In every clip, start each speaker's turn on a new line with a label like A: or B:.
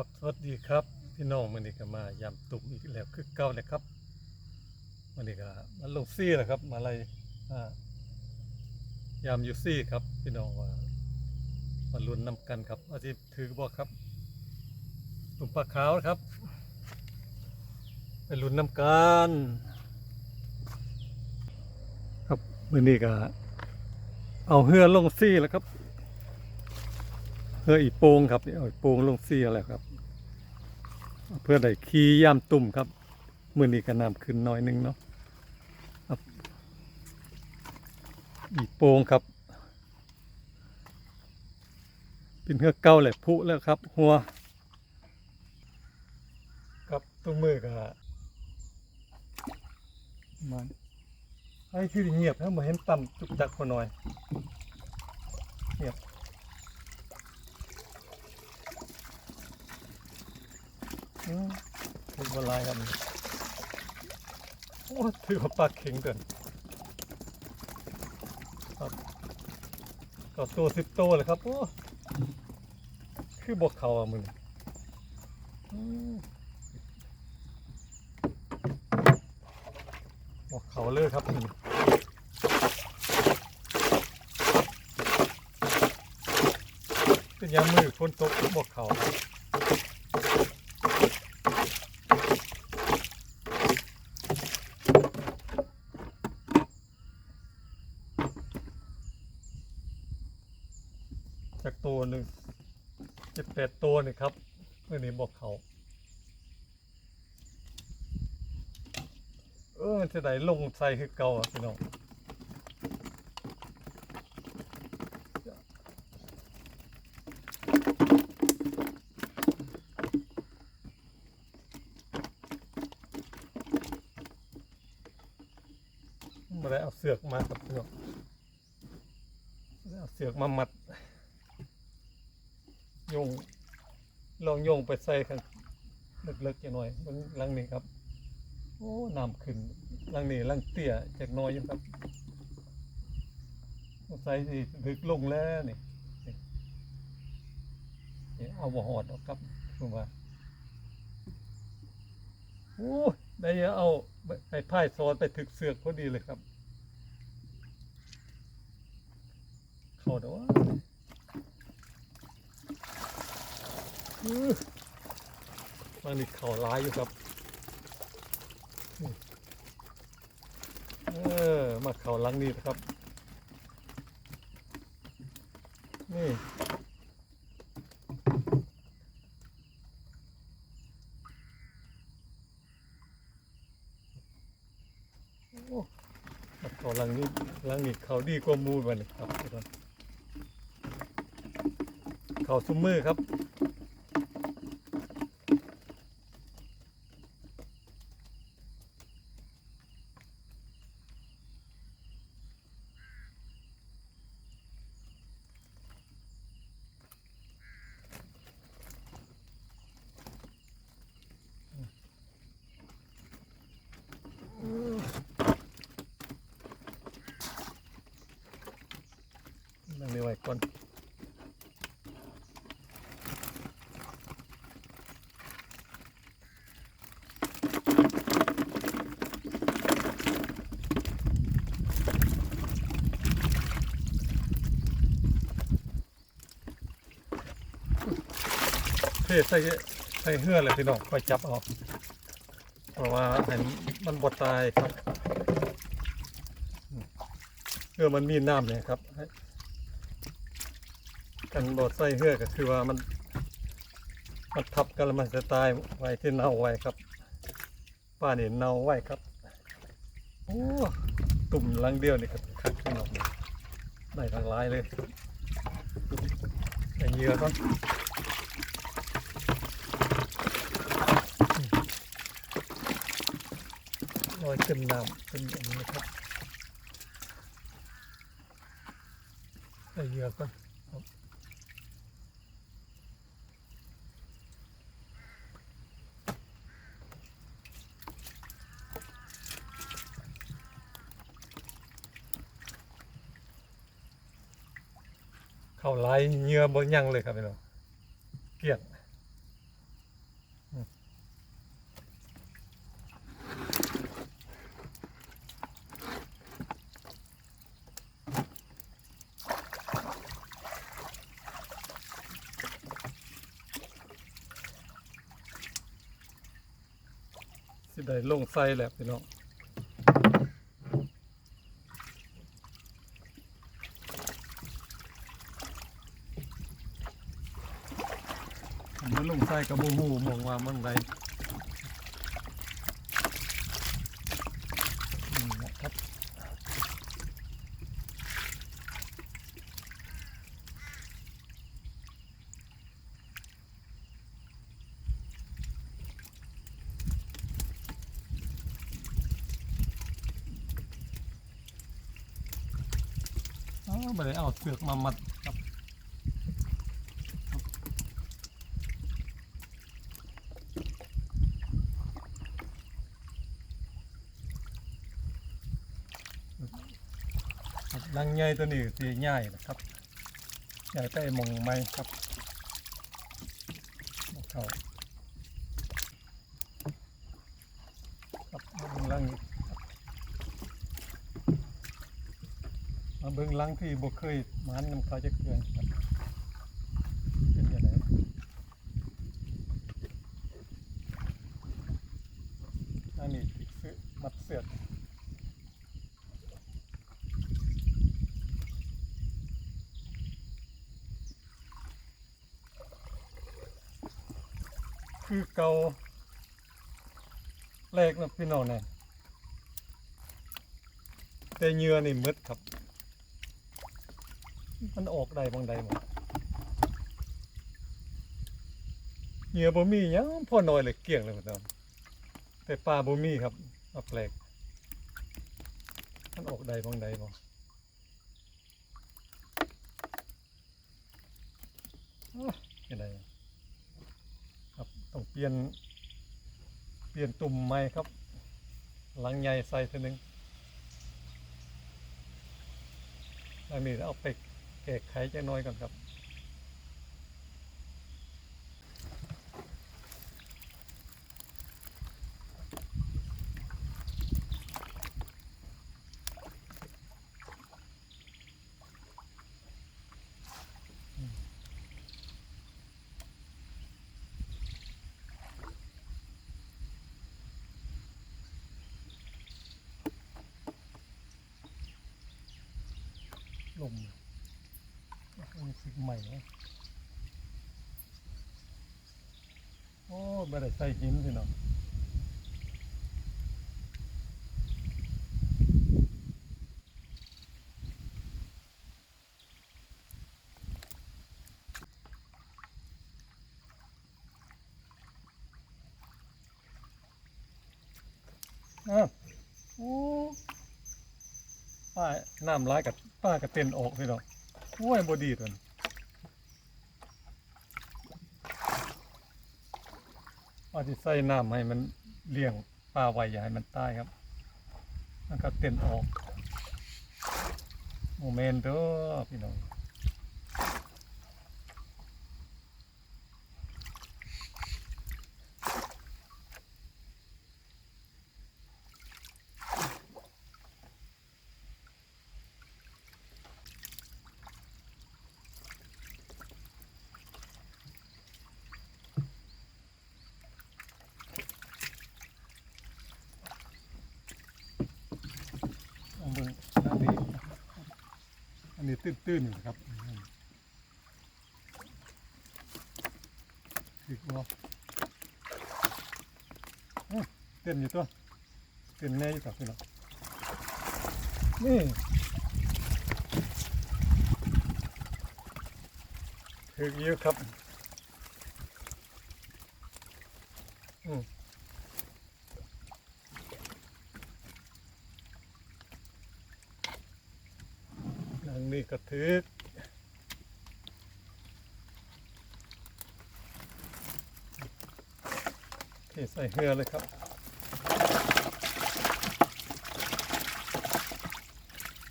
A: ครับสวัสดีครับพี่น้องมันนี้ก็มายำตุ่มอีกแล้วคือเก่าเลยครับมันนี้ก็มันลงซี่แหละครับ มาอะไรอ่ายำอยู่ซี่ครับ พี่น้องว่ามาลุ้นนำกันครับอาทิตย์ถือบอกครับ ตุ่มปลาขาวครับไปลุ้นนำกันครับมือนี้ก็เอาเฮือลงซี่แล้วครับ เพื่ออีโปงครับนี่เอาอีโปงลงเสียแล้วครับ เพื่อได้ขี่ย่ามตุ่มครับมือนี้ก็น้ำขึ้นน้อยหนึงเนาะอีโปงครับ เป็นเฮือกเก่าแหละพุแล้วครับ หัว ครับตุ้มือก็มันไอ้คือเงียบนะมาเห็นต่ำจุกจักพอหน่อยเงียบ อืม ถือว่าลายครับโอ้ถือว่าปลาเข็งเกินครับก็ตัวสิบตัวเลยครับโอ้คือบกเขาอะมึงอืมบกเขาเลยครับมึงเป็นยามมือคนตกบกเขาครับ จากตัวหนึ่งเจ็ดแปดตัวนี่ครับเมื่อนี้บอกเขา เออมันจะได้ลงใส่คือเก่าอะพี่น้องมาได้เอาเสือกมาครับพี่น้องเอาเสือกมามัดโยงลองโยงไปใส่ข้างลึกๆจังหน่อยหลังนี้ครับ โอ้ น้ำขึ้น ลังนี้หลังเตี้ยจากน้อยอยู่ครับสงสัยสิลึกลงแล้วนี่นี่เอาบ่หอดออกครับผมว่าโอ้ได้เอาไปพ่ายซอนไปถึกเสือกพอดีเลยครับ เข้าเด้อมันนี่เข่าร้ายอยู่ครับ เออมาเข่าลังนี่นะครับ นี่เข่าลังนี้ลังนี้เข่าดีกว่ามูมันเลยครับเข่าซุ้มมือครับ เทใส่ใส่เหือเลยพี่น้องคอยจับเอาเพราะว่าเห็นมันบดตายครับเหือมันมีน้ำเนี่ยครับกันบดใส่เหือก็คือว่ามัน มันทับกันแล้วมันจะตายไว้ที่เน่าไว้ครับป้าเนี่เน่าไว้ครับโอ้ตุ่มลังเดียวนี่ก็คักขึ้นออกได้หลากหลายเลยไอเหยื่อครับ ลอยขึ้นน้ำเป็นอย่างนี้ครับไอ้เหยื่อก็เข้าไล่เหงื่อบนยังเลยครับพี่น้องเกลียด ได้ลงไส่แล้วพี่น้องมันลงไส่กับโมหูมองว่ามันไรนี่นะครับ อ๋อ ไม่ได้เอาเสือกมามัดครับรับลังใหญ่ตัวนี้ตีใหญ่นะครับใหญ่แต่มองไม่ครับเข้าครับมาเบิ่งลังนี้ครับ มาเบิ่งลังที่บ่เคยหมันน้ำเขาจะเกลือนครับเป็นยังไงอันนี้เสือมัดเสือกคือเกาแรกนะพี่น้องเนี่ยแต่เหงื่อนี่มืดครับ มันออกได้บางใดหมดเหงื่อบ่มียังพ่อน้อยเลยเกลี้ยงเลยครับแต่ปลาบ่มีครับเอาแปลก มันออกได้บางใดบ่อ้าวยังไงครับต้องเปลี่ยน เปลี่ยนตุ่มใหม่ครับ หลังใหญ่ใส่ทีนึงอันนี้เอาไป แก้ไขจะน้อยก่อนครับลมมี สิใหม่นะโอ้ไม่ได้ใส่หินสิเนาะอ้าวโอ้ป้าน้ำร้ายกับป้ากระเต็นออกพี่น้องโอ้ยบดีตัวนี้ ป้าที่ใส่น้ำให้มันเลี้ยงปลาไว้อย่าให้มันตายครับมันก็เต้นออกโมเมนต์เด้อพี่น้องเอาเบิ่งอันนี้อันนี้ ตื้นๆนะครับสึกบ่อื้อเต้นอยู่ตัวเต้นแน่อยู่ตัวพี่น้องนี่ถึกอยู่ครับอืม นางนี่ก็ถือที่ใส่เหือเลยครับ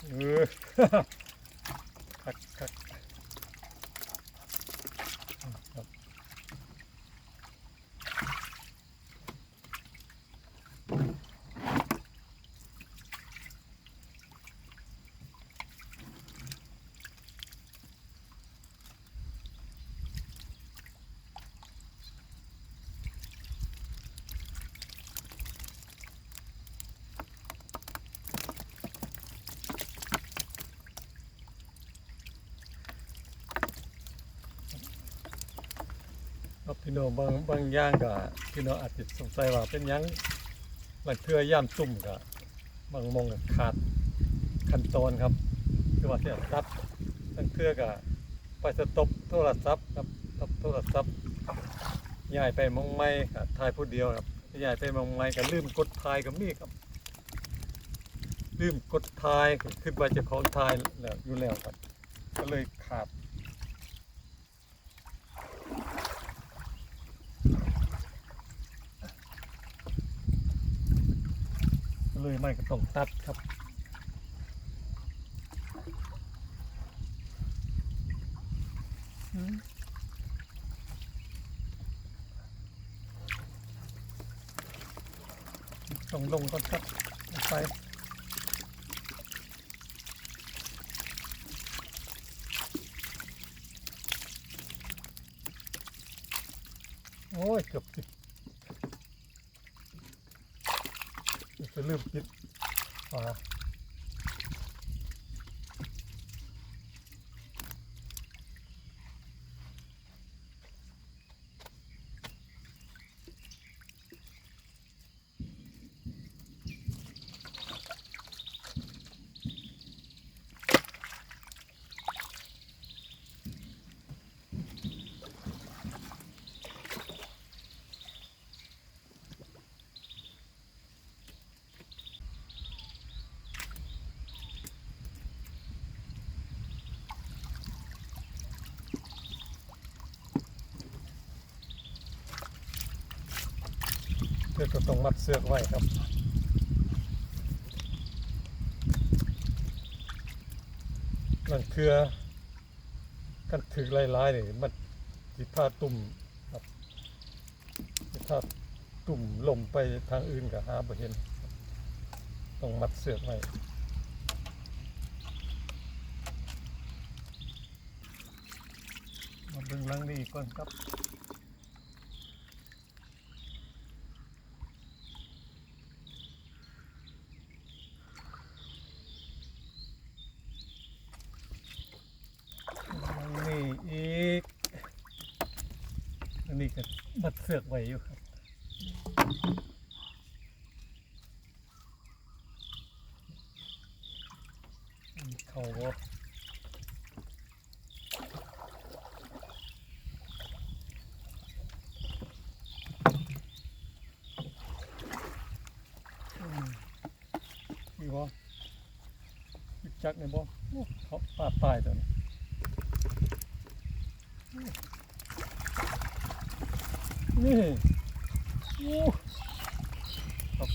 A: เออ คักคักครับ อ ครับพี่ น้องบางบางอย่างก็พี่น้องอาจจะสงสัยว่าเป็นหยังบางเทื่อย่ามตุ่มก็บางมองก็ขาดขั้นตอนครับคือว่าที่จะตัดบางเทื่อก็ไปสต็อปโทรศัพท์ครับสต็อปโทรศัพท์ย้ายไปมองไม่ก็ถ่ายผู้เดียวครับย้ายไปมองไม่ก็ลืมกดถ่ายก็มีครับ ลืมกดทายขึ้นว่าเจะของทายแล้วอยู่แล้วครับ ก็เลยขาด เลยไม่ก็ต้องตัดครับต้องลงก่อนครับไปโอ้ยเกือบติดเดี๋ยว จะลืมคิดอ่า เพื่อจะต้องมัดเสือกไว้ครับนั่นคือกันถือลายๆนี่มันสิพาตุ่มครับสิพาตุ่มลมไปทางอื่นก็หาบ่เห็น ต้องมัดเสือกไว้มาเบิ่งหลังนี้ก่อนครับ อันนี้อีก อันนี้ก็มัดเสือกไว้อยู่ครับเขาบ่อืมนี่บ่จักเนี่ยบ่โอ้เขาปาป้ายตัวนี้ นี่โอ้ครับ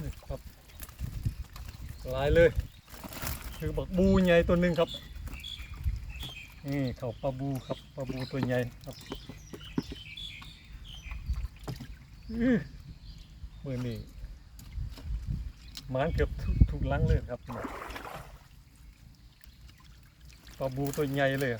A: นี่ครับลายเลย คือบักบูใหญ่ตัวหนึ่งครับ นี่เขาปลาบูครับปลาบูตัวใหญ่ครับอื้อมือนี่มานเกือบทุกลังเลยครับปลาบูตัวใหญ่เลย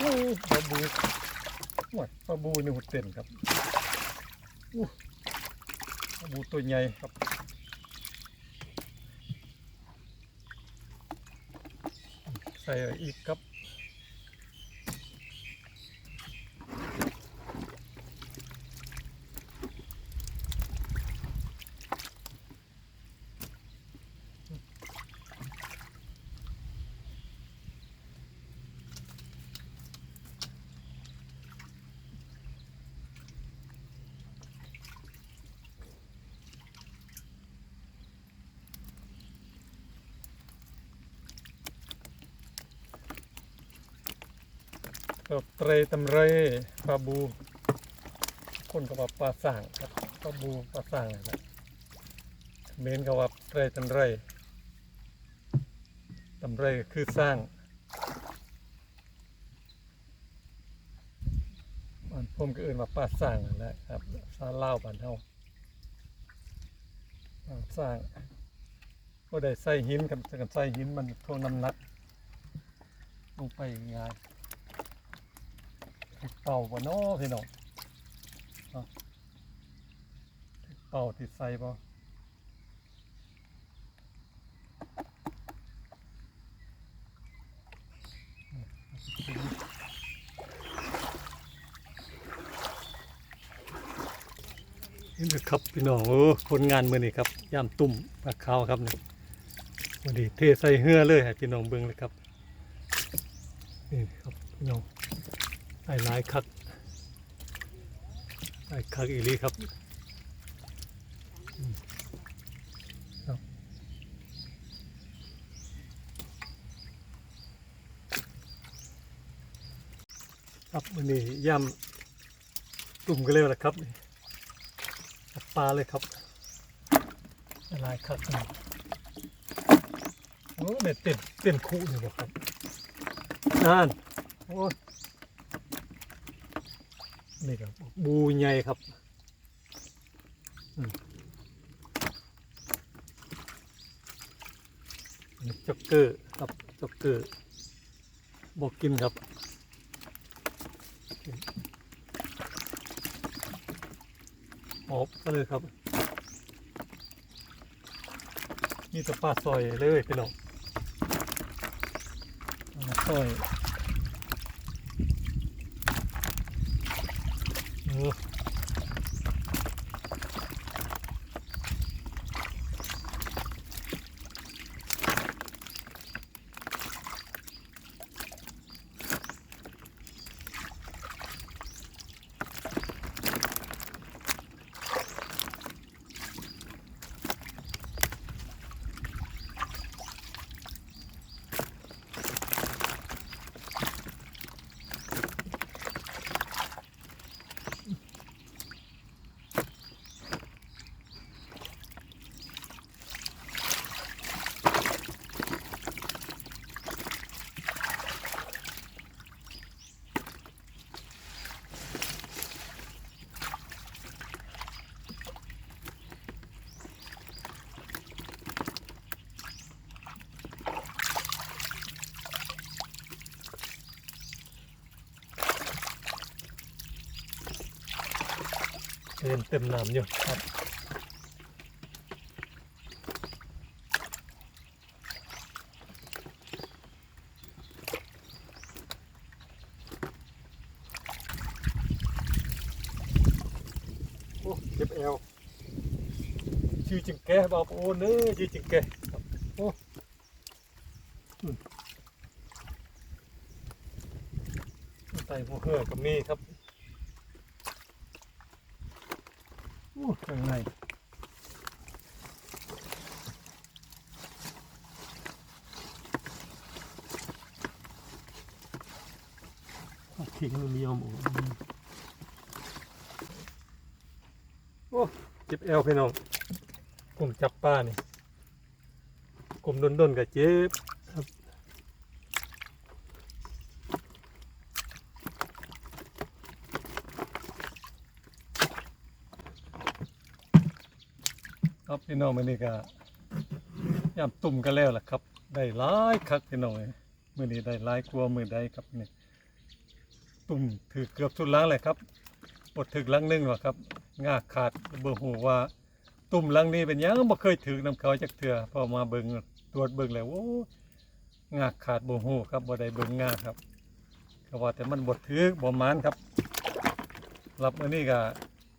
A: โอ้ปลาบูหวดปลาบูนี่หุ่นเต้นครับอู้ปลาบูตัวใหญ่ครับใส่อีกครับ กับเตรตำเรปลาบูคนก็ว่าปลาสั่งครับปลาบูปลาสั่งนั่นแหละเมนก็ว่าเตรตำเรตำเรคือสร้างบ้านผมก็เอื่นว่าปลาสั่งนะครับซาเล่าบ้านเฮาปลาสั่งก็ได้ใส่หินกันกันใส่หินมันทวงน้ำหนักลงไปง่าย เต่าบ่เนาะพี่น้องเต่าติดไซบ่นี่นะครับพี่น้องโอ้คนงานมือนี่ครับย่ามตุ่มปลาขาวครับนี่วันนี้เทใส่เหือเลยให้พี่น้องเบิ่งเลยครับนี่ครับพี่น้อง ไอ้หลายคักไอ้คักอีหลีครับอืมครับครับวันนี้ย่ำตุ่มกันเลยละครับนี่จับปลาเลยครับหลายคักนี่โอ้เนี่ยเต้นเต้นคู่เลยบ่ครับนั่นโอ้ย นี่ครับบูใหญ่ครับจ็อกเกอร์ครับจ็อกเกอร์บอกกินครับออกก็เลยครับมีแต่ปลาซอยเลยพี่น้องซอยเออ เต็มเต็มน้ำอยู่ครับโอ้เจ็บเอวชื่อจิงแกบอกโอ้เนื้อชื่อจิงแกครับโอ้อืมไตหัวเหือกับมีครับ โอ้ข้างในเอา ทิ้งมันม่ยอมออกโอ้เจ็บเอวพี่น้องกลุ่มจับป้านี่กลุ่มดนๆกับเจ็บครับครับพี่น้องมันนี่ก็ยามตุ่มกันแล้วล่ะครับ ได้หลายคักพี่น้องมือนี้ได้หลายกลัวมือใดครับเนี่ย ตุ่มถือเกือบทุกหลังเลยครับปดถึกลังหนึงหรอครับงาขาดเบิ่งหูว่า ตุ่มลังนี้เป็นยังบ่เคยถือนำเขาจักเทื่อพอมาเบิ่งตรวจเบิ่งแล้วโอ้งาขาดบ่ฮู้ครับบ่ได้เบิ่งงาครับก็ว่าแต่มันบ่ถือบ่มานครับรับมื้อนี้ก็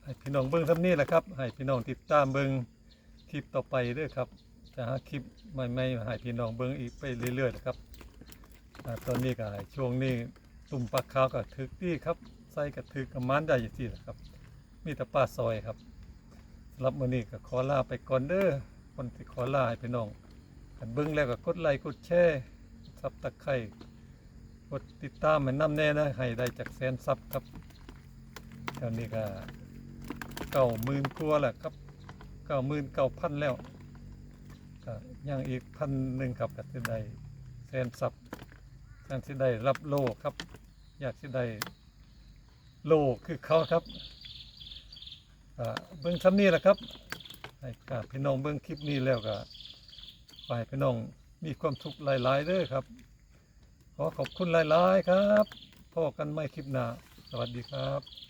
A: ให้พี่น้องเบิ่งซำนี้แหละครับให้พี่น้องติดตามเบิ่งคลิปต่อไปด้อครับจะหาคลิปใหม่ๆมาให้พี่น้องเบิ่งอีกไปเรื่อยๆนะครับอตอนนี้ก็ช่วงนี้ ตุ่มปลาขาวก็ถึกที่ครับ ใส่ก็ถึกกับมันได้อยู่ที่แหละครับ มีแต่ปลาซอยครับสำหรับมื้อนี้ก็ขอลาไปก่อนเด้อคนที่ขอลาให้พี่น้องกันเบิ่งแล้วก็กดไลค์กดแชร์ซับตะไคร้กดติดตามให้นำแน่นะให้ได้จากแสนซับครับตอนนี้ก็เก้าหมื่นกว่าแล้วครับเก้าหมื่นเก้าพันแล้วก็ยังอีกพันหนึ่งครับก็จะได้แสนซับยังสิได้รับโลครับ อยากสิได้โลคือเขาครับเบื้องซ้ำนี้แหละครับให้กับพี่น้องเบื้องคลิปนี้แล้วก็ไปพี่น้องมีความสุขหลายๆเด้อครับ ขอขอบคุณหลายๆครับพบกันใหม่คลิปหน้าสวัสดีครับ